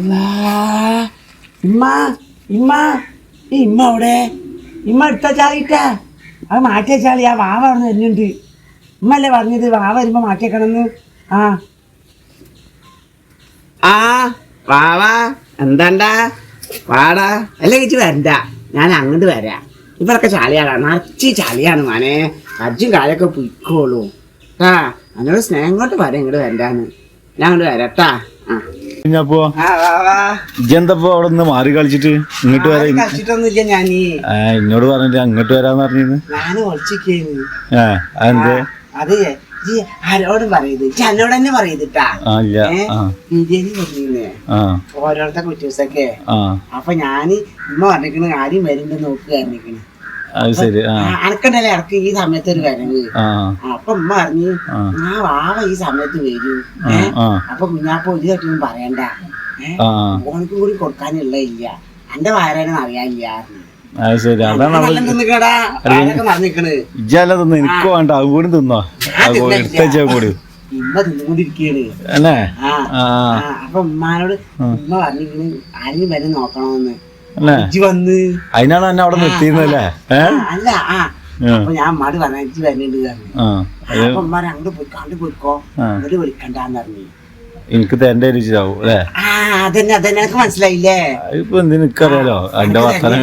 അല്ലാ ഇമ്മ ഇമ്മ ഈ ഇമ്മ അവിടെ. ഇമ്മ എടുത്ത ചാളിട്ടാ അത് മാറ്റിയ ചാളി ആ വാവ അവിടെ വരുന്നുണ്ട്. ഇമ്മ അല്ലേ പറഞ്ഞത്? വാവ വരുമ്പോ മാറ്റിയേക്കണമെന്ന്. ആ. ആ വാവ എന്താണ്ടാ? വാടാ. അല്ല ചേച്ചി വരണ്ട. ഞാൻ അങ്ങോട്ട് വരാം. ഇവരൊക്കെ ചാളിയാണ് നിറച്ച് ചാളിയാണ് മാനെ. അജ്ജും കാലൊക്കെ പൊയ്ക്കോളൂ. ആ എന്നോട് സ്നേഹം കൊണ്ട് വരാം. ഇങ്ങോട്ട് വരണ്ടാന്ന്. ഞാൻ അങ്ങോട്ട് വരാട്ടാ ആ. ഇജ്ജെന്തപ്പോ അവിടെ നിന്ന് മാറി കളിച്ചിട്ട്? ഇങ്ങോട്ട് വരാ എന്നോട് പറഞ്ഞിട്ട് അങ്ങോട്ട് വരാന്ന് പറഞ്ഞിരുന്നു. ഒളിച്ചിരിക്കുന്നു ആ അതെന്തേ? അതെ ജി ആരോടും പറയത് ജി എന്നോട് തന്നെ പറയതിട്ടാ ആ ഇല്ല. ഏ? ആ. ആ. ഓരോരുത്തർ കുറ്റൂസൊക്കെ. ആ. അപ്പൊ ഞാൻ ഇമ്മ പറഞ്ഞിരിക്കണ് ആരും വരുന്നുണ്ട് നോക്കുക പറഞ്ഞിരിക്കണ് അത് ശരി ആ അനക്കണ്ടല്ലേ? ഇറക്ക് ഈ സമയത്ത് ഒരു വരവ് അപ്പൊ ഉമ്മ പറഞ്ഞു ആ. ഞാൻ വാവ ഈ സമയത്ത് വരൂ. അപ്പൊ കുഞ്ഞാപ്പോ ഒരു തട്ടൊന്നും പറയണ്ട. ഓണക്ക് ഓനക്കും കൂടി കൊടുക്കാനുള്ള ഇല്ല. എന്റെ വാരാനും അറിയാനില്ല ശരി അതാണ് ഇജ്ജല്ലതൊന്നും എനിക്ക് വേണ്ട അത് കൂടി തിന്നോ. അത് കൂടി. ഇമ്മ തിന്നുകൊണ്ടിരിക്കയാണ്. അല്ലേ? അപ്പൊ ഉമ്മാനോട് ഉമ്മ പറഞ്ഞിരിക്കുന്നു ആരെയും വരെ നോക്കണമെന്ന് ഇജ്ജ് വന്ന്. അതിനാണ് എന്നെ അവിടെ നിർത്തിയിരുന്നല്ലേ അല്ല? ആ. അപ്പൊ ഞാൻ അമ്മാട് പറഞ്ഞു ഇജ്ജ് പറഞ്ഞു. അപ്പൊ അങ്ങോട്ട് പോയിക്കോ. വിളിക്കണ്ടെന്ന് പറഞ്ഞു. എനിക്ക് തന്റെ രുചിയാവും അല്ലേ? അതന്നെ അതന്നെ. എനിക്ക് മനസ്സിലായില്ലേ? ഇപ്പൊ എന്റെ വർത്തനം.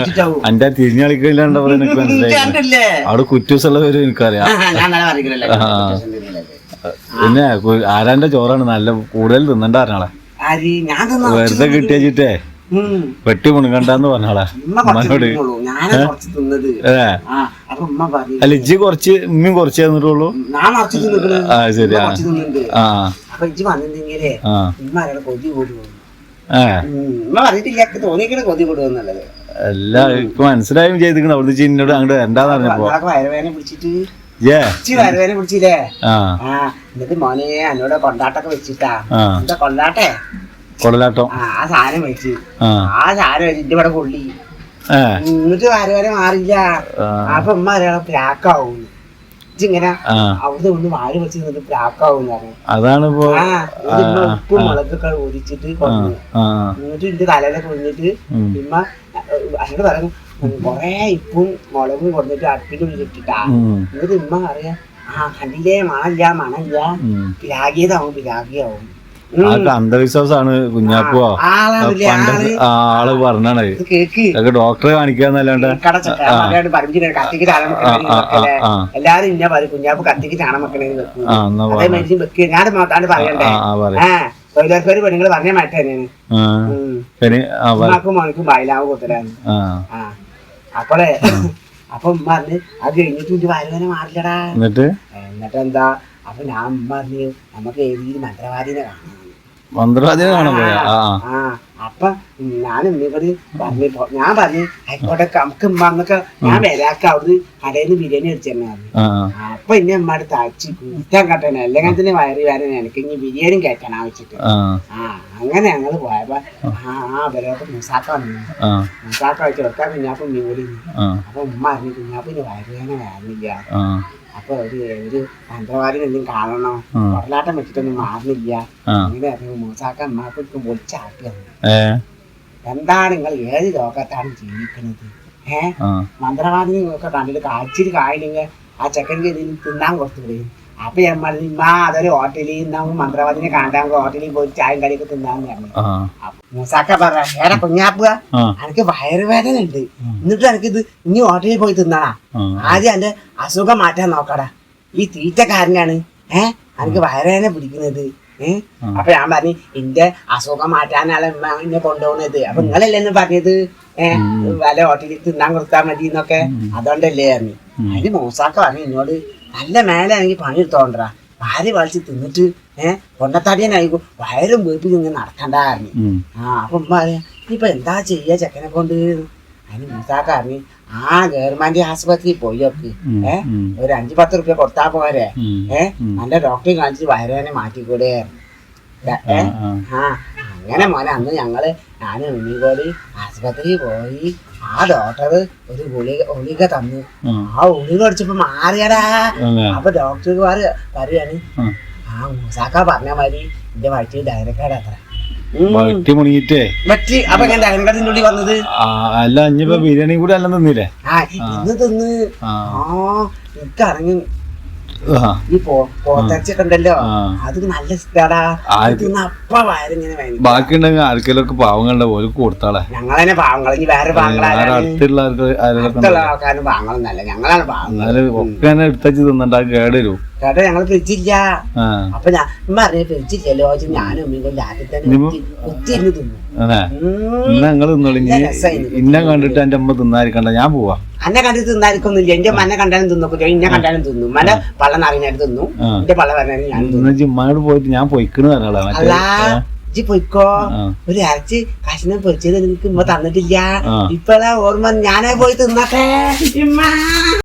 എന്റെ തിരിഞ്ഞളിക്കല്ലാണ്ട് എനിക്ക് അവിടെ കുറ്റൂസുള്ളവരും എനിക്കറിയാം. പിന്നെ ആരാന്റെ ചോറാണ് നല്ല കൂടുതൽ തിന്നണ്ട വെറുതെ കിട്ടിയേ. വെട്ടി മുണുകണ്ടെന്ന് പറഞ്ഞോളാ. ഉമ്മനോട്. അല്ല ഇജ്ജ് കുറച്ച് ഉമ്മയും കുറച്ച് തന്നിട്ടുള്ളൂ? ആ ശരി ഉമ്മ ആ. അല്ല ഇപ്പൊ മനസ്സിലായും ചെയ്തിരിക്കണം അവിടുന്ന് ചിന്നോട് അങ്ങോട്ട് വരണ്ടാന്ന് പറഞ്ഞപ്പോ. വയറുവേദന പിടിച്ചില്ലേ? എന്നിട്ട് മോനെ എന്നോട് കൊണ്ടാട്ടൊക്കെ വെച്ചിട്ടാ. എന്താ കൊണ്ടാട്ടെ? കൊടലാട്ടം ആ സാധനം വെച്ച് ആ. സാധനം വെച്ച് എന്റെ ഇവിടെ പൊള്ളി എന്നിട്ട് വരെ വരെ മാറില്ല അപ്പൊ ഉമ്മ അറിയാം പ്രാക്കാവും ഇങ്ങനെ അവിടെ ഒന്ന് വാരി വെച്ച് നിന്നിട്ട് പ്രാക്കാവും അതാണ് ഉപ്പും മുളകൊക്കെ ഒരിച്ചിട്ട് എന്നിട്ട് എന്റെ തലയിലൊക്കെ ഉം. ഉമ്മ അതിനോട് പറഞ്ഞു കൊറേ ഇപ്പും മുളകും കൊണ്ടിട്ട് അടുപ്പിന്റെ ഉള്ളിൽ ഇട്ടിട്ടാ. എന്നിട്ട് ഉമ്മ പറയാ ആ കണ്ടില്ലേ? മണല്ല മണല്ല ഉം. പിരാഗിയതാവും പിരാഗിയാവും. അതൊക്കെ അന്ധവിശ്വാസാണ് കുഞ്ഞാപ്പോ പണ്ട് ആൾ. പറഞ്ഞാണ്. അതൊക്കെ ഡോക്ടറെ കാണിക്കാന്നല്ലാണ്ട്. എല്ലാരും ഇന്ന പറയും കുഞ്ഞാപ്പ് കത്തിക്ക് ചാണം വെക്കണേ ഞാൻ മാത്രമാണ് പറയണ്ടേ? പെണ്ണുങ്ങൾ പറഞ്ഞ മാറ്റാനാണ് ആ. ആ അപ്പോളേ അപ്പൊ പറഞ്ഞ് അത് കഴിഞ്ഞിട്ട് ഇന്റെ മാറില്ലടാ. എന്നിട്ട്? എന്നിട്ട് എന്താ അപ്പൊ ഞാൻ പറഞ്ഞു നമുക്ക് ഏതെങ്കിലും മന്ത്രവാദിനെ കാണാം? മന്ത്രവാദിനെ കാണാൻ പോയാ? ആ അപ്പൊ ഞാൻ ഉമ്മിയോട് പറഞ്ഞു ഞാൻ പറഞ്ഞു ആയിക്കോട്ടെ നമുക്ക് ഉമ്മ ഞാൻ വരാക്ക അവിടുന്ന് കടയിൽ നിന്ന് ബിരിയാണി അടിച്ചു ആ ആ. അപ്പൊ ഇന്നെ ഉമ്മയുടെ താഴ്ച കുറ്റാൻ കട്ടണ അല്ലെങ്കിൽ തന്നെ വയറി വരാൻ എനിക്ക് ഇനി ബിരിയാണി കേൾക്കണം ആവശ്യത്തിൽ ആ. അങ്ങനെ ഞങ്ങൾ പോയപ്പോ ആ അവരോട് മുസാക്ക വന്നു. മുസാക്ക വെച്ച് വെക്കാൻ കുഞ്ഞാപ്പം മീൻ കൂടി അപ്പൊ ഉമ്മ അറിഞ്ഞു കുഞ്ഞാപ്പിന് വയറുവേദന വരുന്നില്ല ആ. അപ്പൊ ഒരു ഒരു മന്ത്രവാദി നിന്നും കാണണം. കൊടലാട്ടം വെച്ചിട്ടൊന്നും മാറുന്നില്ല. അങ്ങനെ മൂസാക്ക അമ്മാക്ക് പൊളിച്ചാട്ടുകയാണ് എന്താണ് നിങ്ങൾ ഏത് ലോകത്താണ് ജീവിക്കുന്നത്? ഏഹ് മന്ത്രവാദിനെ ഒക്കെ കണ്ടിട്ട് കാച്ചിരി കായലിങ്ങ് ആ ചെക്കൻ കരിയിൽ തിന്നാൻ കൊടുത്തുകൂടെ അപ്പൊ ഞാൻ പറഞ്ഞു ഇമ്മാ അതൊരു ഹോട്ടലിൽ നമുക്ക് മന്ത്രവാദിനെ കാണാൻ ഹോട്ടലിൽ പോയി ചായം കടിയൊക്കെ തിന്നാന്ന് പറഞ്ഞു. മൂസാക്ക പറ ഏടാ കുഞ്ഞാപ്പുക എനിക്ക് വയറുവേദന ഉണ്ട്. എന്നിട്ട് എനിക്കിത് ഇനി ഹോട്ടലിൽ പോയി തിന്നാടാ ആ. ആദ്യം എന്റെ അസുഖം മാറ്റാൻ നോക്കടാ. ഈ തീറ്റക്കാരനാണ്. ഏഹ് എനിക്ക് വയറുവേദന പിടിക്കുന്നത്. ഏഹ് അപ്പൊ ഞാൻ പറഞ്ഞു എന്റെ അസുഖം മാറ്റാനാണ് എന്നെ കൊണ്ടുപോകുന്നത്. അപ്പൊ നിങ്ങളല്ലേ എന്ന് പറഞ്ഞത്? ഏഹ് വല ഹോട്ടലിൽ തിന്നാൻ കൊടുത്താൽ മതി എന്നൊക്കെ അതുകൊണ്ടല്ലേ പറഞ്ഞു. അതിന് മൂസാക്ക പറഞ്ഞു എന്നോട് നല്ല മേലെ എനിക്ക് പണി എടുത്തോണ്ടാ ഭാര്യ വളിച്ച് തിന്നിട്ട് ഏഹ് കൊണ്ടത്താടിയനായിരിക്കും വയറും വീട്ടിൽ ഇങ്ങനെ നടക്കണ്ടായിരുന്നു. ആ അപ്പം ഇപ്പൊ എന്താ ചെയ്യാ ചെക്കനെ കൊണ്ട്? അതിന് മൂസാക്കാറി ആ ഗവൺമെന്റ് ആശുപത്രിയിൽ പോയി നോക്ക് ഏഹ് ഒരു അഞ്ചു പത്ത് റുപ്യ കൊടുത്താ പോരെ. ഏഹ് നല്ല ഡോക്ടറെ കാണിച്ചിട്ട് വയറുവേനെ മാറ്റിക്കൂടെ. കൂടെ ആ, ആ. അങ്ങനെ മോനെ അന്ന് ഞങ്ങൾ ഞാനും ഉണ്ണിക്കോടി ആശുപത്രി പോയി. ആ ഡോക്ടർ ഒരു ഗുളിക ഗുളിക തന്നു. ആ. ഗുളിക അടിച്ചപ്പോ മാറിയടാ? അപ്പൊ ഡോക്ടർമാർ പറയാണ് ആ. ആ മൂസാക്ക പറഞ്ഞ മാതിരി എന്റെ വയറ്റിൽ ഡയറക്റ്റ് അത്ര. വട്ടി മുണിങ്ങിട്ടേ പറ്റി അപ്പൊ ഞാൻ രംഗത്തിന്റെ ഉള്ളിൽ വന്നത്? ആ, അല്ല ഇനിയിപ്പോ ബിരിയാണി കൂടി അല്ല തിന്നില്ലേ? ആ ഇന്ന് തിന്ന്. ആ. എനിക്ക് അറിഞ്ഞു ആ ഈ ഉണ്ടല്ലോ. അത് നല്ല ഇഷ്ടാടാ. അപ്പ വയറിങ്ങനെ ബാക്കിയുണ്ടെങ്കിൽ ആർക്കെങ്കിലൊക്കെ പാവങ്ങളുടെ പോലെ കൊടുത്താളെ. ഞങ്ങളെ പാവങ്ങൾ ഇനി വേറെ അടുത്തുള്ള ആൾക്കാരും പാവങ്ങളൊന്നല്ല ഞങ്ങളാണ് പാവങ്ങൾ എന്നാലും ഒക്കെ തന്നെ എടുത്തച്ച് തിന്നണ്ട കേടരൂ കേട്ടോ ഞങ്ങൾ ഫ്രിഡ്ജില്ല. അപ്പൊ ഞാൻ വെച്ച് ഞാനും രാത്രി തന്നെ. ഇന്ന കണ്ടിട്ട് എന്റെ അമ്മ തിന്നായിരിക്കണ്ട ഞാൻ പോവാ. അന്നെ കണ്ടിട്ട് തിന്നായിരിക്കൊന്നുമില്ല എന്റെ മന്നെ കണ്ടാലും തിന്നു ഇന്നെ കണ്ടാലും തിന്നു. മന പള്ളം നിറഞ്ഞായിട്ട് തിന്നു. എന്റെ പള്ള ഞാൻ തിന്നു. ജിമ്മാനോട് പോയിട്ട് ഞാൻ പൊയ്ക്കണ് അല്ല ഇജ്ജ് പൊയ്ക്കോ. ഒരു ഇറച്ചി കഷ്ണം പൊരിച്ചത് നിനക്ക് ഇമ്മ തന്നിട്ടില്ല. ഇപ്പഴാ ഓർമ്മ. ഞാനേ പോയി തിന്നട്ടെ. ഇമ്മ.